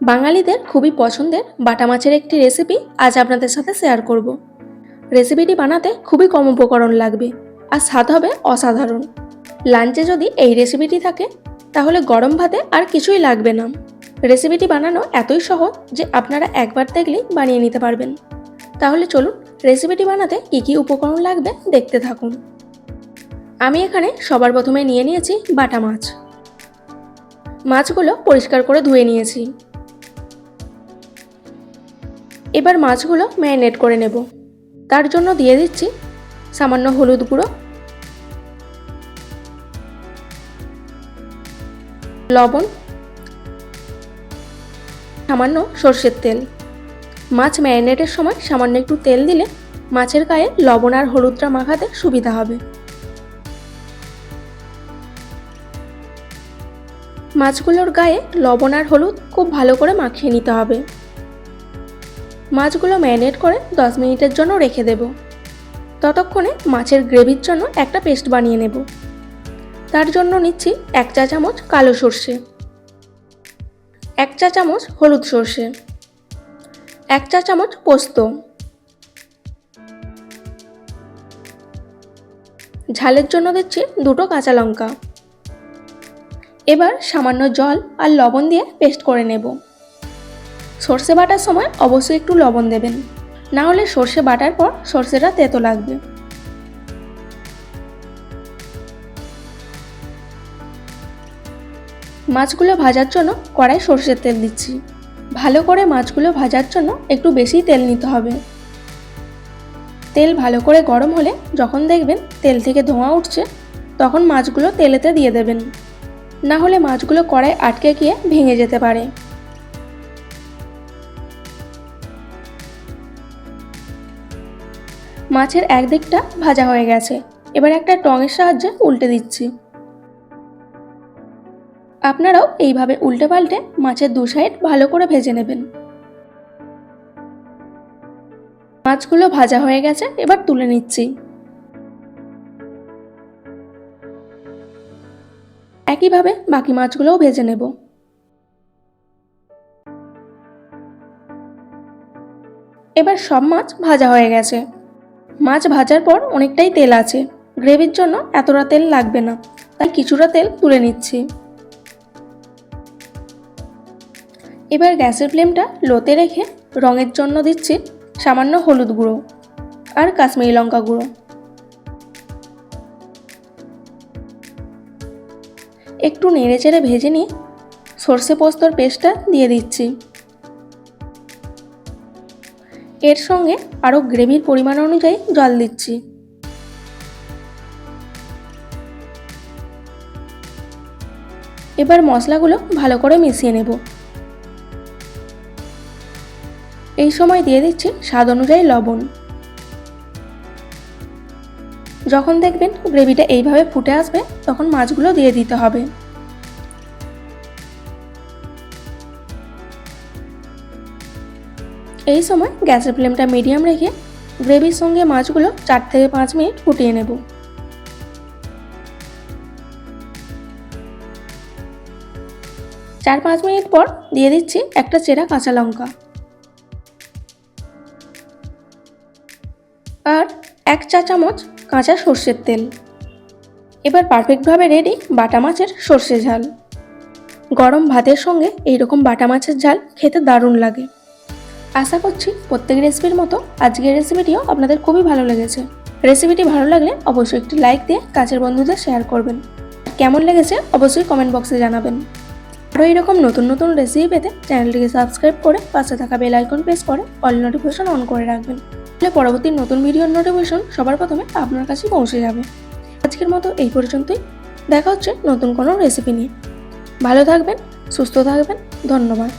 বাঙালিদের খুবই পছন্দের বাটা মাছের একটি রেসিপি আজ আপনাদের সাথে শেয়ার করব। রেসিপিটি বানাতে খুবই কম উপকরণ লাগবে, আর স্বাদ হবে অসাধারণ। লাঞ্চে যদি এই রেসিপিটি থাকে, তাহলে গরম ভাতে আর কিছুই লাগবে না। রেসিপিটি বানানো এতই সহজ যে আপনারা একবার দেখলেই বানিয়ে নিতে পারবেন। তাহলে চলুন রেসিপিটি বানাতে কী কী উপকরণ লাগবে দেখতে থাকুন। আমি এখানে সবার প্রথমে নিয়ে নিয়েছি বাটা মাছ। মাছগুলো পরিষ্কার করে ধুয়ে নিয়েছি। এবার মাছগুলো ম্যারিনেট করে নেব। তার জন্য দিয়ে দিচ্ছি সামান্য হলুদ গুঁড়ো, লবণ, সামান্য সর্ষের তেল। মাছ ম্যারিনেটের সময় সামান্য একটু তেল দিলে মাছের গায়ে লবণ আর হলুদটা মাখাতে সুবিধা হবে। মাছগুলোর গায়ে লবণ আর হলুদ খুব ভালো করে মাখিয়ে নিতে হবে। মাছগুলো ম্যারিনেট করে দশ মিনিটের জন্য রেখে দেব। ততক্ষণে মাছের গ্রেভির জন্য একটা পেস্ট বানিয়ে নেব। তার জন্য নিচ্ছি এক চা চামচ কালো সর্ষে, এক চা চামচ হলুদ সর্ষে, এক চা চামচ পোস্ত, ঝালের জন্য দিচ্ছি দুটো কাঁচা লঙ্কা। এবার সামান্য জল আর লবণ দিয়ে পেস্ট করে নেব। সর্ষে বাটার সময় অবশ্যই একটু লবণ দেবেন। না হলে সর্ষে বাটার পর সর্ষেটা তেতো লাগবে। মাছগুলো ভাজার জন্য কড়াই সর্ষের তেল দিচ্ছি। ভালো করে মাছগুলো ভাজার জন্য একটু বেশি তেল নিতে হবে। তেল ভালো করে গরম হলে যখন দেখবেন তেল থেকে ধোঁয়া উঠছে, তখন মাছগুলো তেলেতে দিয়ে দেবেন। না হলে মাছগুলো কড়াই আটকে গিয়ে ভেঙে যেতে পারে। মাছের একদিকটা ভাজা হয়ে গেছে। এবার একটা টঙের সাহায্যে উল্টে দিচ্ছি। আপনারাও এইভাবে উল্টে পাল্টে মাছের দু সাইড ভালো করে ভেজে নেবেন। মাছগুলো ভাজা হয়ে গেছে, এবার তুলে নিচ্ছি। একইভাবে বাকি মাছগুলোও ভেজে নেব। এবার সব মাছ ভাজা হয়ে গেছে। মাছ ভাজার পর অনেকটাই তেল আছে। গ্রেভির জন্য এতটা তেল লাগবে না, তাই কিছুটা তেল তুলে নিচ্ছি। এবার গ্যাসের ফ্লেমটা লোতে রেখে রঙের জন্য দিচ্ছি সামান্য হলুদ গুঁড়ো আর কাশ্মীরি লঙ্কা গুঁড়ো। একটু নেড়ে চেড়ে ভেজে নিয়ে সর্ষে পোস্তর পেস্টটা দিয়ে দিচ্ছি। এর সঙ্গে আরও গ্রেভির পরিমাণ অনুযায়ী জল দিচ্ছি। এবার মশলাগুলো ভালো করে মিশিয়ে নেব। এই সময় দিয়ে দিচ্ছি স্বাদ অনুযায়ী লবণ। যখন দেখবেন গ্রেভিটা এইভাবে ফুটে আসবে, তখন মাছগুলো দিয়ে দিতে হবে। এই সময় গ্যাসের ফ্লেমটা মিডিয়াম রেখে গ্রেভির সঙ্গে মাছগুলো চার থেকে পাঁচ মিনিট ফুটিয়ে নেব। চার পাঁচ মিনিট পর দিয়ে দিচ্ছি একটা চেরা কাঁচা লঙ্কা। আর এক চা চামচ কাঁচা সর্ষের তেল। এবার পারফেক্টভাবে রেডি বাটা মাছের সর্ষে ঝাল। গরম ভাতের সঙ্গে এইরকম বাটা মাছের ঝাল খেতে দারুণ লাগে। আশা করছি প্রত্যেক রেসিপির মতো আজকের রেসিপিটিও আপনাদের খুবই ভালো লেগেছে। রেসিপিটি ভালো লাগলে অবশ্যই একটি লাইক দিয়ে কাছের বন্ধুদের শেয়ার করবেন। কেমন লেগেছে অবশ্যই কমেন্ট বক্সে জানাবেন। আরও এরকম নতুন নতুন রেসিপি পেতে চ্যানেলটিকে সাবস্ক্রাইব করে পাশে থাকা বেল আইকন প্রেস করে অল নোটিফিকেশন অন করে রাখবেন। তাহলে পরবর্তী নতুন ভিডিওর নোটিফিকেশন সবার প্রথমে আপনার কাছে পৌঁছে যাবে। আজকের মতো এই পর্যন্তই। দেখা হচ্ছে নতুন কোনো রেসিপি নিয়ে। ভালো থাকবেন, সুস্থ থাকবেন, ধন্যবাদ।